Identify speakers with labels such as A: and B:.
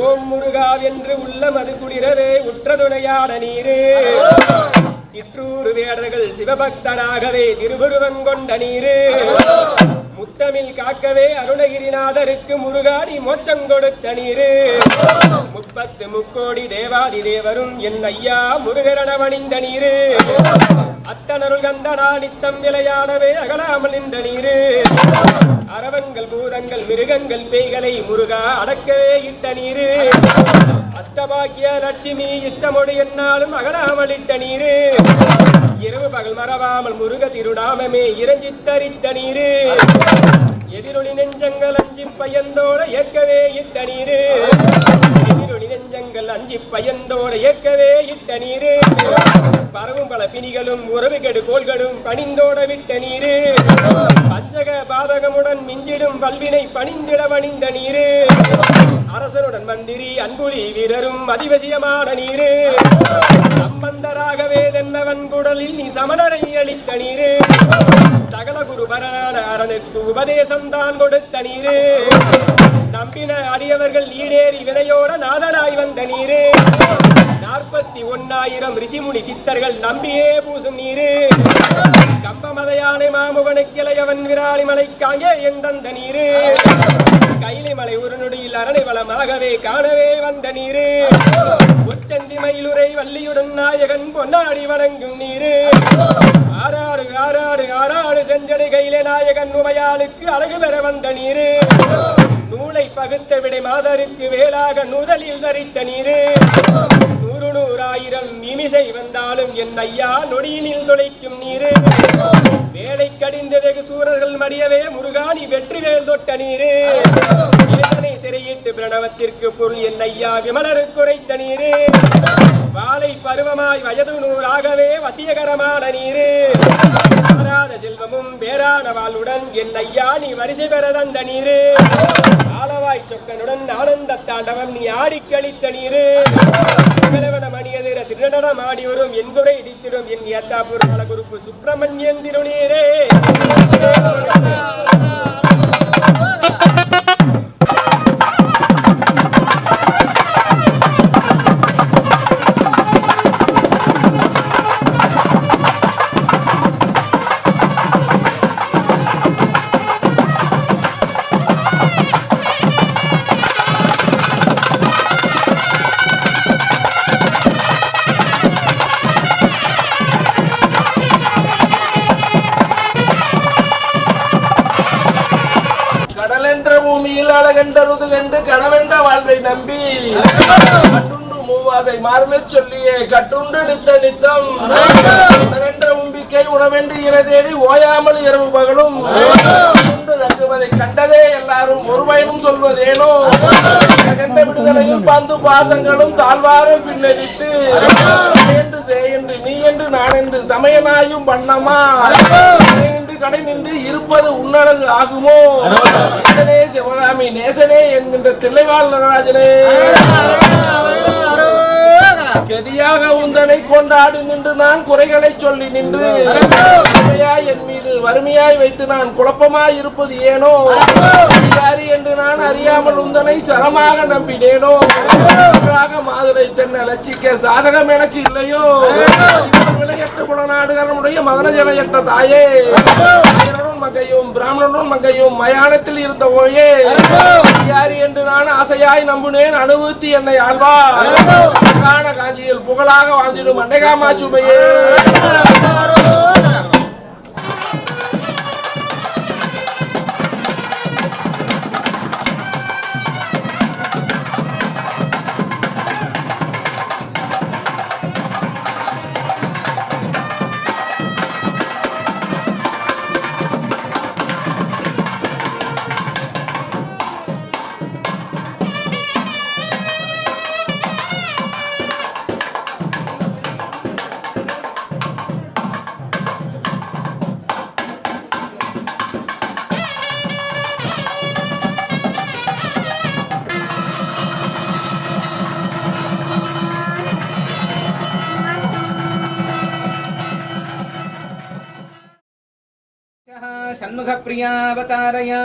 A: ஓம் முருகா என்று உள்ள மது குளிரவே உற்றதுணையான நீரே. சிற்றூர் வேடர்கள் சிவபக்தராகவே திருவுருவம் கொண்ட நீரே. முத்தமிழ் காக்கவே அருணகிரிநாதருக்கு முருகாடி மோச்சம் கொடுத்த நீரே. முப்பத்து முக்கோடி தேவாதி தேவரும் என் ஐயா முருகரணவணிந்த நீரே. அத்தனருள் கந்தனா நித்தம் விளையாடவே அகலாமல் நின்ற நீரே. அரவங்கள் பூதங்கள் மிருகங்கள் பேய்களை முருகா அடக்கவே இட்ட நீரு. அஷ்டபாக்கிய லட்சுமி இஷ்டமொழி என்னாலும் அகலாமல் இட்ட நீரு. இரவு பகல் மறவாமல் முருக திருநாமமே இறஞ்சி தரித்த நீரு. எதிரொலி நெஞ்சங்கள் அஞ்சி பயந்தோட ஏற்கவே இட்ட நீரு. நெஞ்சங்கள் அஞ்சி பயந்தோட ஏற்கவே இட்ட நீரே. பரவும் பல பிணிகளும் உறவு கெடு கோள்களும் பணிந்தோட விட்ட நீரே. பஞ்சக பாதகமுடன் மிஞ்சிடும் பல்வினை பணிந்திட வணிந்த நீரே. அரசனுடன் மந்திரி அன்புலி வீரரும் அதிவசியமான நீரே. சம்பந்தராகவே தென்னவன் குடலில் நீ சமணரை அளித்த நீரே. சகல குருபரனான அரனுக்கு உபதேசம் தான் கொடுத்த நீரே. நம்பின அடியவர்கள் ஈடேறி வினையோட நாதனாய் வந்த நீரு. நாற்பத்தி ஒன்னாயிரம் ரிஷிமுனி சித்தர்கள் நம்பியே பூசும் நீரு. கம்பமதையானை மாமுகனுக்கு இளையவன் விராலி மலைக்காங்கே எந்தந்த நீரு? கைலை மலை ஒரு நொடியில் அரணை வளமாகவே காணவே வந்த நீரு. உச்சந்தி மயிலுரை வள்ளியுடன் நாயகன் பொன்னாடி வணங்கும் நீரு. ஆறாடு ஆறாடு ஆறாடு செஞ்சடை கையிலே நாயகன் உமையாளுக்கு அழகு பெற வந்த நீரு. பகுத்த விடை மாதருக்கு வேலாக நுதலில் தரித்த நீரே. நூறு நூறாயிரம் இமிசை வந்தாலும் என் ஐயா நொடியினில் துளைக்கும் நீரே. வேலை கடிந்த வெகு சூரர்கள் மடியவே முருகானி வெற்றி வேல் தொட்ட நீரே. பிரணவத்திற்கு பொருள் என் ஐயா விமலரு குறைத்த நீரே. வாழை பருவமாய் வயது நூறாகவே வசியகரமான நீரே. மாறாத செல்வமும் பேரான வாளுடன் என் ஐயா நீ வரிசை பெற தந்த நீரே. ஆளவாய் சொக்கனுடன் ஆனந்த தாண்டவம் நீ ஆடி கழித்த நீரு திகழவன திருநடம் ஆடி வரும் என் துறை இடித்திடும் என் ஏத்தாப்பூர் குறுப்பு சுப்பிரமணியன் திருநீரே.
B: நம்பி கட்டுண்டு மூவாசை மாறுமெச் சொல்லியே கட்டுண்டு நித்த நித்தம். உணவென்ற உம்பிக்கை உணவென்று இர தேடி ஓயாமல் இரவு பகலும். தங்குவதை கண்டதே எல்லாரும் ஒரு பயனும் சொல்வதேனோ? கண்ட விடுதலையும் பந்து பாசங்களும் தாழ்வாரம் பின்னடித்து என்று செய் என்று நீ என்று நான் என்று தமையனாயும் பண்ணமா என்று கடை நின்று இருப்பது உன்னழகு ஆகுமோ? சிவகாமி நேசனே என்கின்ற தில்லைவாழ் நடராஜனே. கதியாக உந்தனை கொண்டாடி நின்று நான் குறைகளை சொல்லி நின்று என் மீது வறுமையாய் வைத்து நான் குழப்பமாய் இருப்பது ஏனோ? அதிகாரி என்று நான் அறியாமல் உந்தனை சரமாக நம்பினேனோ? மாதுரை தென்ன லட்சிக்க சாதகம் எனக்கு இல்லையோ? விளையற்ற குணநாடுகளுடைய மதன தாயே. மங்கையும் பிராமணனும் மங்கையும் மயானத்தில் இருந்த ஓயே அதிகாரி என்று நான் ஆசையாய் நம்புனேன் அனுபவித்து என்னை ஆழ்வா அழகான காஞ்சியில் புகழாக வாழ்ந்திடும் அன்னைகாமா சுமையே
C: मुख प्रिया मुखप्रियावतारया